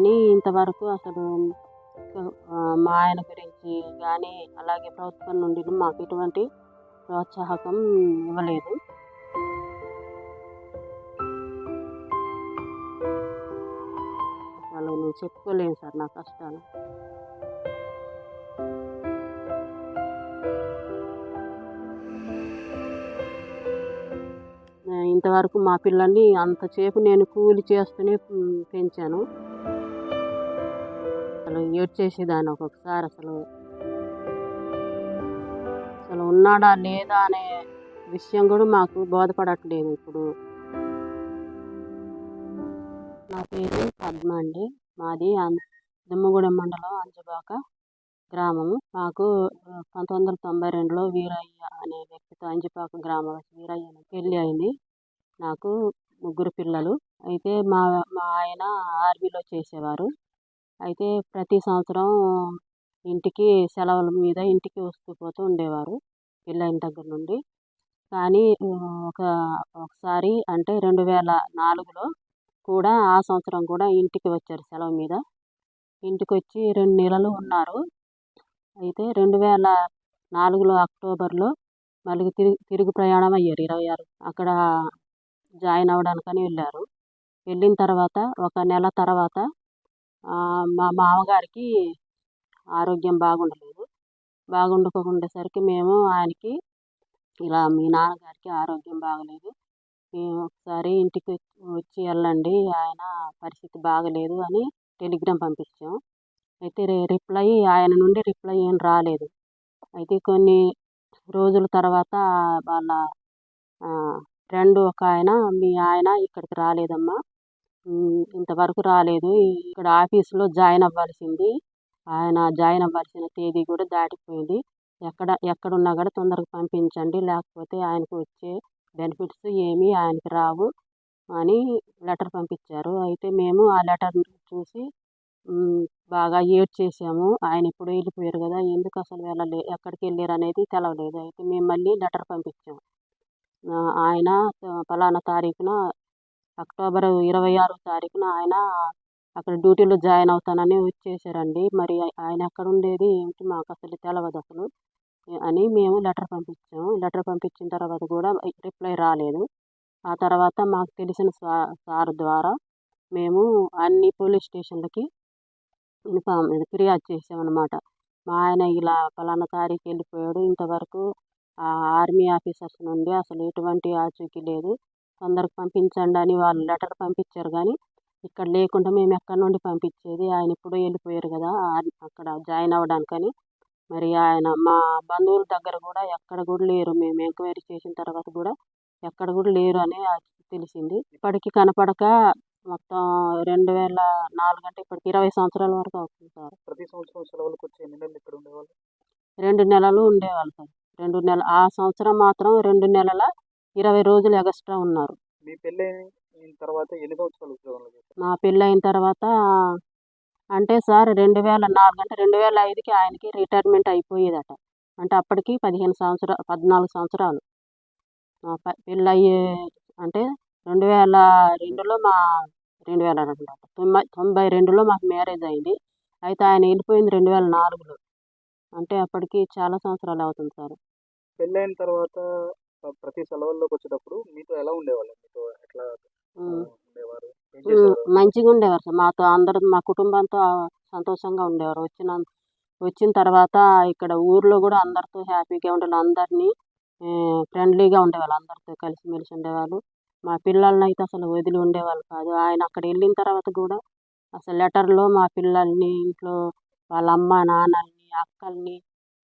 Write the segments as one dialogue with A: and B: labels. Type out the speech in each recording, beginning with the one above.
A: కానీ ఇంతవరకు అసలు మా ఆయన గురించి కానీ అలాగే ప్రభుత్వం నుండి మాకు ఎటువంటి ప్రోత్సాహకం ఇవ్వలేదు. అసలు నేను చెప్పుకోలేను సార్ నా కష్టాలు. ఇంతవరకు మా పిల్లల్ని అంతసేపు నేను కూలి చేస్తూనే పెంచాను. అసలు ఏడ్చేసేదాన్ని ఒక్కొక్కసారి అసలు. అసలు ఉన్నాడా లేదా అనే విషయం కూడా మాకు బోధపడట్లేదు ఇప్పుడు. నా పేరు పద్మ అండి. మాది దుమ్మగూడెం మండలం అంజబాక గ్రామము. మాకు పంతొమ్మిది వందల తొంభై రెండులో వీరయ్య అనే వ్యక్తితో అంజపాక గ్రామం వీరయ్య అనే పెళ్ళి అయింది. నాకు ముగ్గురు పిల్లలు. అయితే మా మా ఆయన ఆర్మీలో చేసేవారు. అయితే ప్రతి సంవత్సరం ఇంటికి సెలవుల మీద ఇంటికి వస్తూ పోతూ ఉండేవారు పెళ్ళైన దగ్గర నుండి. కానీ ఒక ఒకసారి అంటే రెండు వేల నాలుగులో కూడా ఆ సంవత్సరం కూడా ఇంటికి వచ్చారు సెలవు మీద. ఇంటికి వచ్చి రెండు నెలలు ఉన్నారు. అయితే రెండు వేల నాలుగులో అక్టోబర్లో మళ్ళీ తిరిగి తిరుగు ప్రయాణం అయ్యారు ఇరవై ఆరు. అక్కడ జాయిన్ అవ్వడానికని వెళ్ళారు. వెళ్ళిన తర్వాత ఒక నెల తర్వాత మా మామగారికి ఆరోగ్యం బాగుండలేదు. బాగుండకుండేసరికి మేము ఆయనకి ఇలా మీ నాన్నగారికి ఆరోగ్యం బాగలేదు. మేము ఒకసారి ఇంటికి వచ్చి వెళ్ళండి ఆయన పరిస్థితి బాగలేదు అని టెలిగ్రామ్ పంపించాం. అయితే రి రిప్లై ఆయన నుండి రిప్లై ఏం రాలేదు. అయితే కొన్ని రోజుల తర్వాత వాళ్ళ ఫ్రెండ్ ఒక ఆయన మీ ఆయన ఇక్కడికి రాలేదమ్మా. ఇంతవరకు రాలేదు. ఇక్కడ ఆఫీస్లో జాయిన్ అవ్వాల్సింది. ఆయన జాయిన్ అవ్వాల్సిన తేదీ కూడా దాటిపోయింది. ఎక్కడ ఎక్కడున్నా కూడా తొందరగా పంపించండి. లేకపోతే ఆయనకు వచ్చే బెనిఫిట్స్ ఏమీ ఆయనకి రావు అని లెటర్ పంపించారు. అయితే మేము ఆ లెటర్ చూసి బాగా ఏడ్ చేసాము. ఆయన ఇప్పుడు వెళ్ళిపోయారు కదా ఎందుకు అసలు వెళ్ళలే ఎక్కడికి వెళ్ళారు అనేది తెలవలేదు. అయితే మేము మళ్ళీ లెటర్ పంపించాము ఆయన ఫలానా తారీఖున అక్టోబర్ ఇరవై ఆరో తారీఖున ఆయన అక్కడ డ్యూటీలో జాయిన్ అవుతానని వచ్చేసారండి. మరి ఆయన ఎక్కడ ఉండేది ఏంటి మాకు అసలు తెలవదు అసలు. అని మేము లెటర్ పంపించాము. లెటర్ పంపించిన తర్వాత కూడా రిప్లై రాలేదు. ఆ తర్వాత మాకు తెలిసిన సార్ ద్వారా మేము అన్ని పోలీస్ స్టేషన్లకి ఇన్ఫామ్ ఫిర్యాదు చేసామన్నమాట మా ఆయన ఇలా ఫలానా తారీఖు వెళ్ళిపోయాడు. ఇంతవరకు ఆర్మీ ఆఫీసర్స్ నుండి అసలు ఎటువంటి ఆచూకీ లేదు. తొందరగా పంపించండి అని వాళ్ళు లెటర్ పంపించారు కానీ ఇక్కడ లేకుండా మేము ఎక్కడి నుండి పంపించేది? ఆయన ఇప్పుడు వెళ్ళిపోయారు కదా అక్కడ జాయిన్ అవ్వడానికని. మరి ఆయన మా బంధువుల దగ్గర కూడా ఎక్కడ కూడా లేరు. మేము ఎంక్వైరీ చేసిన తర్వాత కూడా ఎక్కడ కూడా లేరు అని తెలిసింది. ఇప్పటికీ కనపడక మొత్తం రెండు వేల నాలుగు అంటే ఇప్పటికి ఇరవై సంవత్సరాల వరకు అవుతుంది సార్.
B: ప్రతి సంవత్సరం సెలవులకు వచ్చి ఎన్ని నెలలు ఇక్కడ ఉండేవాళ్ళు?
A: రెండు నెలలు ఉండేవాళ్ళు సార్. రెండు నెలలు ఆ సంవత్సరం మాత్రం రెండు నెలల ఇరవై రోజులు ఎక్స్ట్రా ఉన్నారు.
B: మీ పెళ్ళి అయిన తర్వాత ఎన్ని సంవత్సరాలు ఉద్యోగంలో చేశారు?
A: మా పెళ్ళి అయిన తర్వాత అంటే సార్ రెండు వేల నాలుగు అంటే రెండు వేల ఐదుకి ఆయనకి రిటైర్మెంట్ అయిపోయేదట. అంటే అప్పటికి పదిహేను సంవత్సరాలు పద్నాలుగు సంవత్సరాలు. మా ప- పెళ్ళి అయ్యే అంటే రెండు వేల రెండులో మా రెండు వేల రెండు తొంభై తొంభై రెండులో మాకు మ్యారేజ్ అయింది. అయితే ఆయన వెళ్ళిపోయింది రెండు వేల నాలుగులో. అంటే అప్పటికి చాలా సంవత్సరాలు అవుతుంది సార్.
B: పెళ్ళి అయిన తర్వాత ప్రతి సెలవుల్లోకి వచ్చేటప్పుడు మీతో ఎలా ఉండేవాళ్ళు? మీతో ఎట్లా. ఉండేవారు?
A: మంచిగా ఉండేవారు సార్. మాతో అందరూ మా కుటుంబంతో సంతోషంగా ఉండేవారు. వచ్చిన వచ్చిన తర్వాత ఇక్కడ ఊర్లో కూడా అందరితో హ్యాపీగా ఉండేవాళ్ళు. అందరినీ ఫ్రెండ్లీగా ఉండేవాళ్ళు. అందరితో కలిసిమెలిసి ఉండేవాళ్ళు. మా పిల్లల్ని అయితే అసలు వదిలి ఉండేవాళ్ళు కాదు. ఆయన అక్కడ వెళ్ళిన తర్వాత కూడా అసలు లెటర్లో మా పిల్లల్ని ఇంట్లో వాళ్ళ అమ్మ నాన్నల్ని అక్కల్ని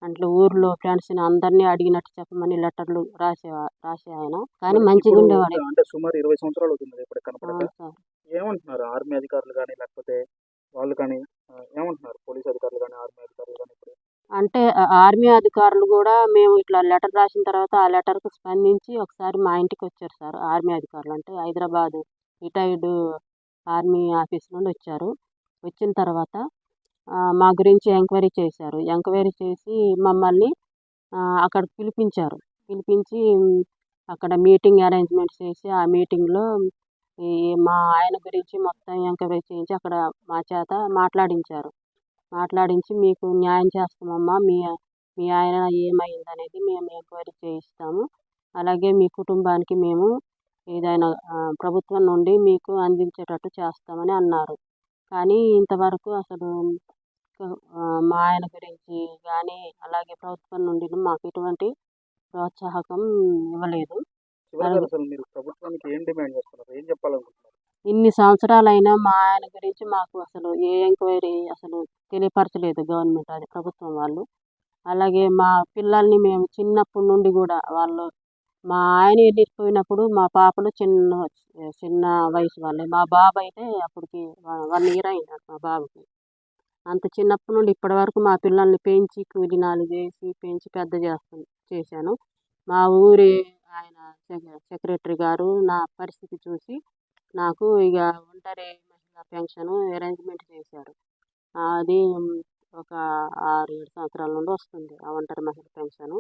A: అంటే ఊర్లో ఫ్రెండ్స్ని అందరినీ అడిగినట్టు చెప్పమని లెటర్లు రాసే రాసే ఆయన. కానీ మంచిగా ఉండేవాడు.
B: అంటే సుమారు ఇరవై సంవత్సరాలు అవుతుంది ఇప్పుడు కనపడక. ఏమంటున్నారు ఆర్మీ అధికారులు కానీ లేకపోతే వాళ్ళు కానీ ఏమంటున్నారు పోలీస్ అధికారులు కానీ ఆర్మీ అధికారులు కానీ ఇప్పుడు?
A: అంటే ఆర్మీ అధికారులు కూడా మేము ఇట్లా లెటర్ రాసిన తర్వాత ఆ లెటర్కు స్పందించి ఒకసారి మా ఇంటికి వచ్చారు సార్ ఆర్మీ అధికారులు. అంటే హైదరాబాద్ రిటైర్డ్ ఆర్మీ ఆఫీస్ నుండి వచ్చారు. వచ్చిన తర్వాత మా గురించి ఎంక్వైరీ చేశారు. ఎంక్వైరీ చేసి మమ్మల్ని అక్కడ అక్కడికి పిలిపించారు. పిలిపించి అక్కడ మీటింగ్ అరేంజ్మెంట్ చేసి ఆ మీటింగ్లో ఈ మా ఆయన గురించి మొత్తం ఎంక్వైరీ చేయించి అక్కడ మా చేత మాట్లాడించారు. మాట్లాడించి మీకు న్యాయం చేస్తామమ్మా మీ మీ ఆయన ఏమైంది అనేది మేము ఎంక్వైరీ చేయిస్తాము. అలాగే మీ కుటుంబానికి మేము ఏదైనా ప్రభుత్వం నుండి మీకు అందించేటట్టు చేస్తామని అన్నారు. కానీ ఇంతవరకు అసలు మా ఆయన గురించి కానీ అలాగే ప్రభుత్వం నుండి మాకు ఎటువంటి ప్రోత్సాహకం ఇవ్వలేదు.
B: చివరిగా అసలు మీరు ప్రభుత్వానికి ఏం డిమాండ్ చేస్తున్నారు? ఏం చెప్పాలనుకుంటున్నారు?
A: ఇన్ని సంవత్సరాలైనా మా ఆయన గురించి మాకు అసలు ఏ ఎంక్వైరీ అసలు తెలియపరచలేదు గవర్నమెంట్ అది ప్రభుత్వం వాళ్ళు. అలాగే మా పిల్లల్ని మేము చిన్నప్పటి నుండి కూడా వాళ్ళు మా ఆయన వెళ్ళిపోయినప్పుడు మా పాపలు చిన్న చిన్న వయసు వాళ్ళే. మా బాబు అయితే అప్పటికి వన్ ఇయర్ అయింది మా బాబుకి. అంత చిన్నప్పటి నుండి ఇప్పటి వరకు మా పిల్లల్ని పెంచి కూలి నాలుగు చేసి పెంచి పెద్ద చేస్తాను చేశాను. మా ఊరి ఆయన సెక్రటరీ గారు నా పరిస్థితి చూసి నాకు ఇక ఒంటరి మహిళా పెన్షన్ అరేంజ్మెంట్ చేశారు. అది ఒక ఆరు ఏడు సంవత్సరాల నుండి వస్తుంది ఆ ఒంటరి మహిళ పెన్షన్.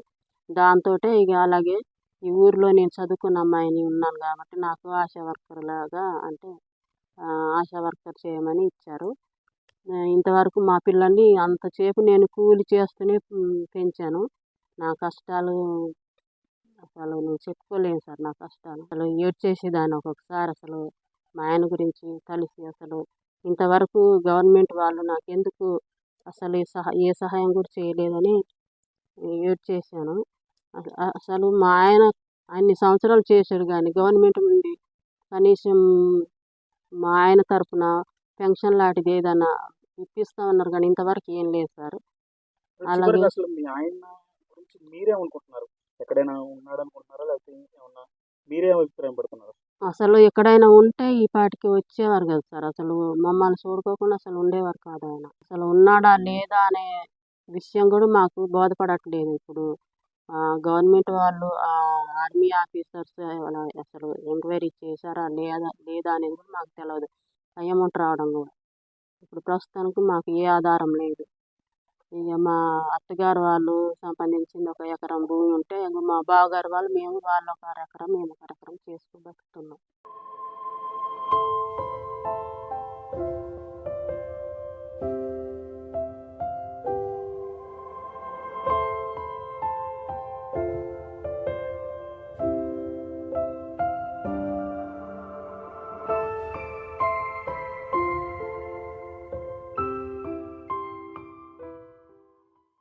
A: దాంతో ఇక అలాగే ఈ ఊరిలో నేను చదువుకున్న అమ్మాయిని ఉన్నాను కాబట్టి నాకు ఆశా వర్కర్ లాగా అంటే ఆశా వర్కర్ చేయమని ఇచ్చారు. ఇంతవరకు మా పిల్లల్ని అంతసేపు నేను కూలి చేస్తూనే పెంచాను. నా కష్టాలు అసలు నేను చెప్పుకోలేను సార్ నా కష్టాలు. అసలు ఏడ్చేసేదాన్ని ఒక్కొక్కసారి అసలు మా ఆయన గురించి కలిసి అసలు ఇంతవరకు గవర్నమెంట్ వాళ్ళు నాకు ఎందుకు అసలు సహా ఏ సహాయం కూడా చేయలేదని ఏడ్చేసాను అసలు మా ఆయన అన్ని సంవత్సరాలు చేశాడు కానీ గవర్నమెంట్ నుండి కనీసం మా ఆయన తరఫున పెన్షన్ లాంటిది ఏదైనా ఇప్పిస్తామన్నారు కానీ ఇంతవరకు ఏం లేదు సార్. అలాగే-
B: అసలు మీ ఆయన గురించి మీరేమనుకుంటున్నారు? ఎక్కడైనా ఉన్నాడు అనుకుంటున్నారా లేకపోతే ఏమన్నా మీరేం అభిప్రాయం పడుతున్నారు
A: అసలు ఎక్కడైనా ఉంటే ఈ పాటికి వచ్చేవారు కదా సార్. అసలు మమ్మల్ని చూడుకోకుండా అసలు ఉండేవారు కాదు ఆయన. అసలు ఉన్నాడా లేదా అనే విషయం కూడా మాకు బోధపడట్లేదు ఇప్పుడు. గవర్నమెంట్ వాళ్ళు ఆర్మీ ఆఫీసర్స్ అసలు ఎంక్వైరీ చేశారా లేదా లేదా అనేది కూడా మాకు తెలియదు అమౌంట్ రావడం కూడా. ఇప్పుడు ప్రస్తుతానికి మాకు ఏ ఆధారం లేదు. ఇక మా అత్తగారు వాళ్ళు సంపాదించింది ఒక ఎకరం భూమి ఉంటే ఇంక మా బావగారు వాళ్ళు మేము వాళ్ళు ఒక ఎకరం మేము ఒక ఎకరం చేసుకుని బతుకుతున్నాం.